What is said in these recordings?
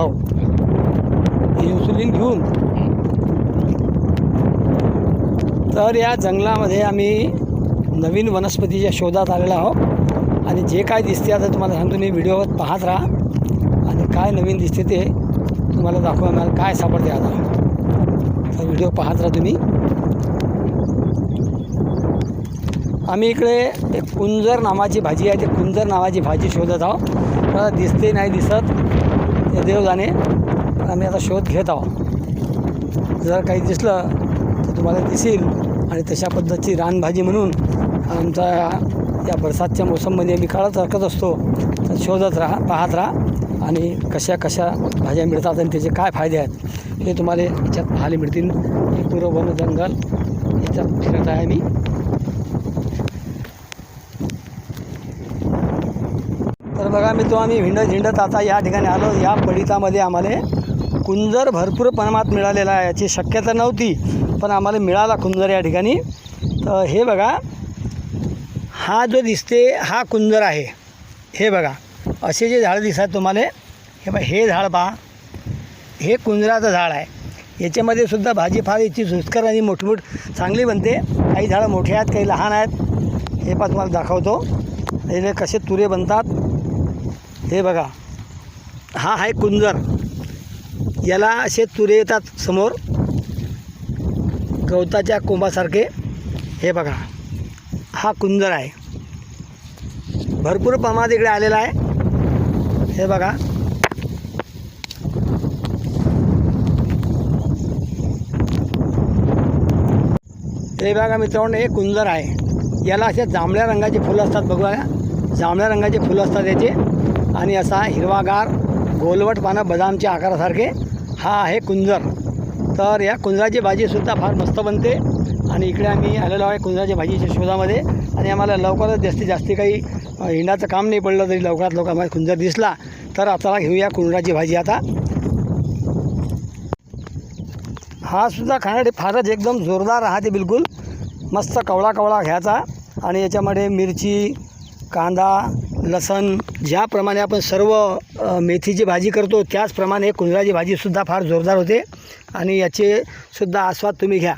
हो इन्सुलिन घेऊन. तर या जंगलामध्ये आम्ही नवीन वनस्पतीच्या शोधात आलेलो आहोत. आणि जे काय दिसते आता तुम्हाला सांगतो मी व्हिडिओवर पाहत राहा. आणि काय नवीन दिसते ते तुम्हाला दाखवा आम्हाला काय सापडते आता. तर व्हिडिओ पाहत राहा तुम्ही. आम्ही इकडे एक कुंजर नावाची भाजी आहे ते कुंजर नावाची भाजी शोधत आहोत. मला दिसते नाही दिसत. ते देवगाणे आम्ही आता शोध घेत आहोत. जर काही दिसलं तर तुम्हाला दिसेल आणि तशा पद्धतीची रानभाजी म्हणून आमचा या बरसातच्या मोसममध्ये मी काळात राखत असतो. तर शोधत राहा पाहत राहा आणि कशा कशा भाज्या मिळतात आणि त्याचे काय फायदे आहेत हे तुम्हाला याच्यात पाहायला मिळतील. हे पूर्व वन जंगल याच्यात फिरत आहे मी तर बघा मी तो आम्ही हिंडत हिंडत आता या ठिकाणी आलो. या पडितामध्ये आम्हाला कुंजर भरपूर प्रमाणात मिळालेला आहे. याची शक्यता नव्हती पण आम्हाला मिळाला कुंजर या ठिकाणी. तर हे बघा हा जो दिसते हा कुंजर आहे. हे बघा असे जे झाडं दिसतात तुम्हाला हे बघा हे झाड पहा. हे कुंजराचं झाड आहे. याच्यामध्ये सुद्धा भाजी फार याची झुचकर आणि मोठमोठ चांगली बनते. काही झाडं मोठे आहेत काही लहान आहेत. हे पण तुम्हाला दाखवतो. याने कसे तुरे बनतात. हे बघा. हा आहे कुंजर. याला असे तुरे येतात समोर. गवताच्या कोंबासारखे. हे बघा. हा कुंजर आहे. भरपूर प्रमाणात इकडे आलेला आहे. हे बघा. हे बघा मित्रांनो हे कुंजर आहे. याला असे जांभळ्या रंगाची फुलं असतात बघा जांभळ्या रंगाचे फुलं असतात याचे. आणि असा हिरवागार गोलवट पानं बदामच्या आकारासारखे हा आहे कुंजर. तर या कुंजराची भाजीसुद्धा फार मस्त बनते. आणि इकडे आम्ही आलेलो आहे कुंजराच्या भाजीच्या शोधामध्ये. आणि आम्हाला लवकरच जास्तीत जास्ती काही हिंडाचं काम नाही पडलं तरी लवकरात लवकर आम्हाला कुंजर दिसला. तर आता घेऊया कुंजराची भाजी आता. हा सुद्धा खाण्यासाठी फारच एकदम जोरदार राहते बिलकुल. मस्त कवळा कवळा घ्यायचा. आणि याच्यामध्ये मिरची कांदा लसण ज्याप्रमाणे आपण सर्व मेथीची भाजी करतो त्याचप्रमाणे कुंजराची भाजीसुद्धा फार जोरदार होते. आणि याचे सुद्धा आस्वाद तुम्ही घ्या.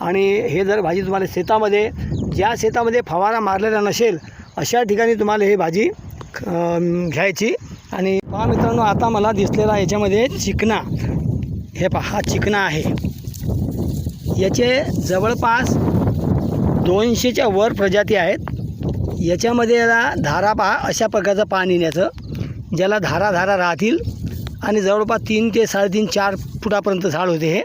आणि हे जर भाजी तुम्हाला शेतामध्ये ज्या शेतामध्ये फवारा मारलेला नसेल अशा ठिकाणी तुम्हाला हे भाजी घ्यायची. आणि पहा मित्रांनो आता मला दिसलेला याच्यामध्ये चिकना. हे पहा हा चिकना आहे. याचे जवळपास दोनशेच्या वर प्रजाती आहेत. याच्यामध्ये याला धारा पहा अशा प्रकारचं पाणी न्यायचं ज्याला धारा धारा राहतील आणि जवळपास तीन ते साडेतीन चार फुटापर्यंत झाड होते हे.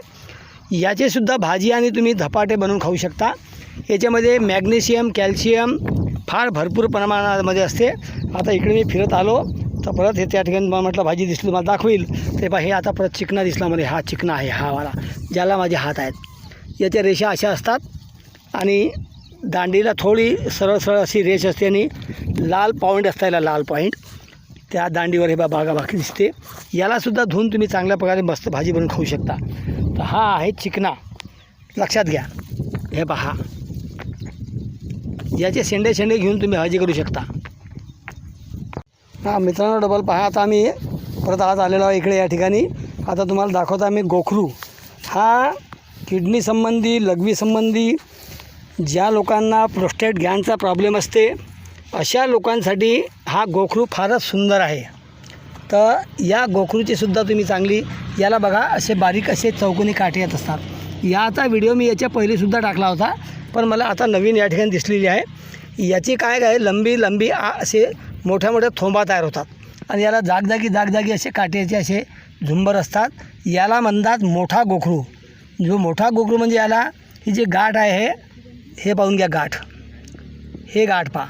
याचेसुद्धा भाजी आणि तुम्ही धपाटे बनवून खाऊ शकता. याच्यामध्ये मॅग्नेशियम कॅल्शियम फार भरपूर प्रमाणामध्ये असते. आता इकडे मी फिरत आलो तर परत हे त्या ठिकाणी मला म्हटलं भाजी दिसली मला दाखवील. ते पहा हे आता परत चिकना दिसला मध्ये हा चिकना आहे हा वाला ज्याला माझे हात आहेत. याच्या रेषा अशा असतात आणि दांडीला थोडी सरळ सरळ अशी रेष असते आणि लाल पॉईंट असता याला लाल पॉईंट. त्या दांडीवर हे बा बागा बाकी दिसते यालासुद्धा धुवून तुम्ही चांगल्या प्रकारे मस्त भाजी बनवून खाऊ शकता. तर हा आहे चिकना. लक्षात घ्या. हे पहा. याचे शेंडे शेंडे घेऊन तुम्ही भाजी करू शकता. हां मित्रांनो डबल पहा. आता आम्ही परत आज आलेलो आहे इकडे या ठिकाणी. आता तुम्हाला दाखवतो आम्ही गोखरू. हा किडनी संबंधी लघवी संबंधी ज्या लोकांना प्रोस्टेट गॅनचा प्रॉब्लेम असते अशा लोकांसाठी हा गोखरू फारच सुंदर आहे. तर या गोखरूची सुद्धा तुम्ही चांगली याला बघा असे बारीक असे चौकोनी काटे येत असतात. याचा व्हिडिओ मी याच्या पहिलेसुद्धा टाकला होता पण मला आता नवीन या ठिकाणी दिसलेली आहे. याची काय काय लंबी लंबी आ असे मोठ्या मोठ्या थोंबा तयार होतात. आणि याला जागजागी जागजागी असे काट्याचे असे झुंबर असतात. याला म्हणतात मोठा गोखरू. जो मोठा गोखरू म्हणजे याला ही जी गाठ आहे हे पाहून घ्या गाठ. हे गाठ पहा.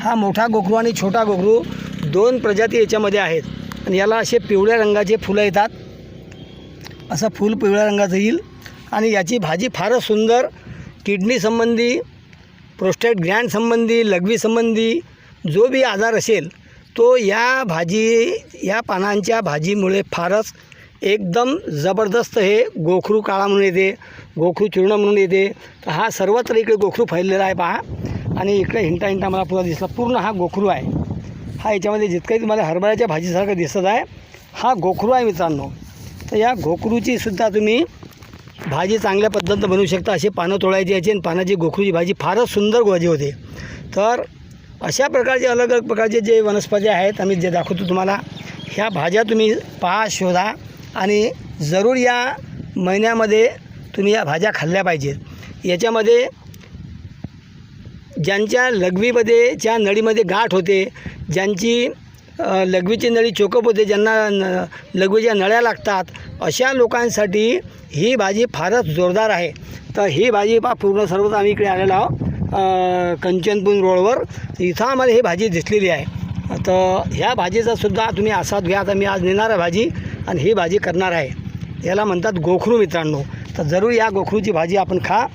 हा मोठा गोखरू आणि छोटा गोखरू दोन प्रजाती याच्यामध्ये आहेत. आणि याला असे पिवळ्या रंगाचे फुलं येतात. असं फूल पिवळ्या रंगाचं येईल. आणि याची भाजी फारच सुंदर किडनी संबंधी प्रोस्टेट ग्रँड संबंधी लघवी संबंधी जो बी आजार असेल तो या भाजी या पानांच्या भाजीमुळे फारच एकदम जबरदस्त हे गोखरू काळा म्हणून येते गोखरू चूर्ण म्हणून येते. तर हा सर्वत्र इकडे गोखरू फैललेला आहे पहा. आणि इकडे हिंटा हिंटा मला पुरा दिसला. पूर्ण हा गोखरू आहे. हा याच्यामध्ये जितकंही तुम्हाला हरभऱ्याच्या भाजीसारखं दिसत आहे हा गोखरू आहे मित्रांनो. तर या गोखरूचीसुद्धा तुम्ही भाजी चांगल्या पद्धतीनं बनवू शकता. अशी पानं तोडायची याची आणि पानाची गोखरूची भाजी फारच सुंदर भाजी होते. तर अशा प्रकारचे अलग अलग प्रकारचे जे वनस्पती आहेत आम्ही जे दाखवतो तुम्हाला ह्या भाज्या तुम्ही पहा शोधा. आणि जरूर या महिन्यामध्ये तुम्ही या भाज्या खाल्ल्या पाहिजेत. याच्यामध्ये ज्यांच्या लघवीमध्ये ज्या नळीमध्ये गाठ होते ज्यांची लघवीची नळी चोकप होते ज्यांना न लघवीच्या नळ्या लागतात अशा लोकांसाठी ही भाजी फारच जोरदार आहे. तर ही भाजी पा पूर्ण सर्वच आम्ही इकडे आलेलो आहोत कंचनपूर रोडवर. इथं आम्हाला ही भाजी दिसलेली आहे. तर ह्या भाजीचा सुद्धा तुम्ही आस्वाद घ्या. आता मी आज नेणार आहे भाजी आणि ही भाजी करणार आहे. याला म्हणतात गोखरू मित्रांनो. तर जरूर या गोखरूची भाजी आपण खा.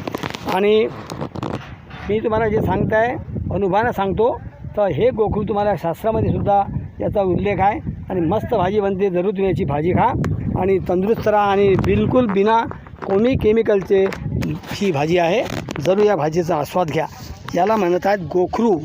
आणि मी तुम्हाला जे सांगताय अनुभवानं सांगतो तर हे गोखरू तुम्हाला शास्त्रामध्ये सुद्धा याचा उल्लेख आहे. आणि मस्त भाजी बनते. जरूर तुम्ही याची भाजी खा. आणि तंदुरुस्त राहा आणि बिलकुल बिना कोणी केमिकलचे ही भाजी आहे. जरूर या भाजीचा आस्वाद घ्या. याला म्हणत आहेत गोखरू.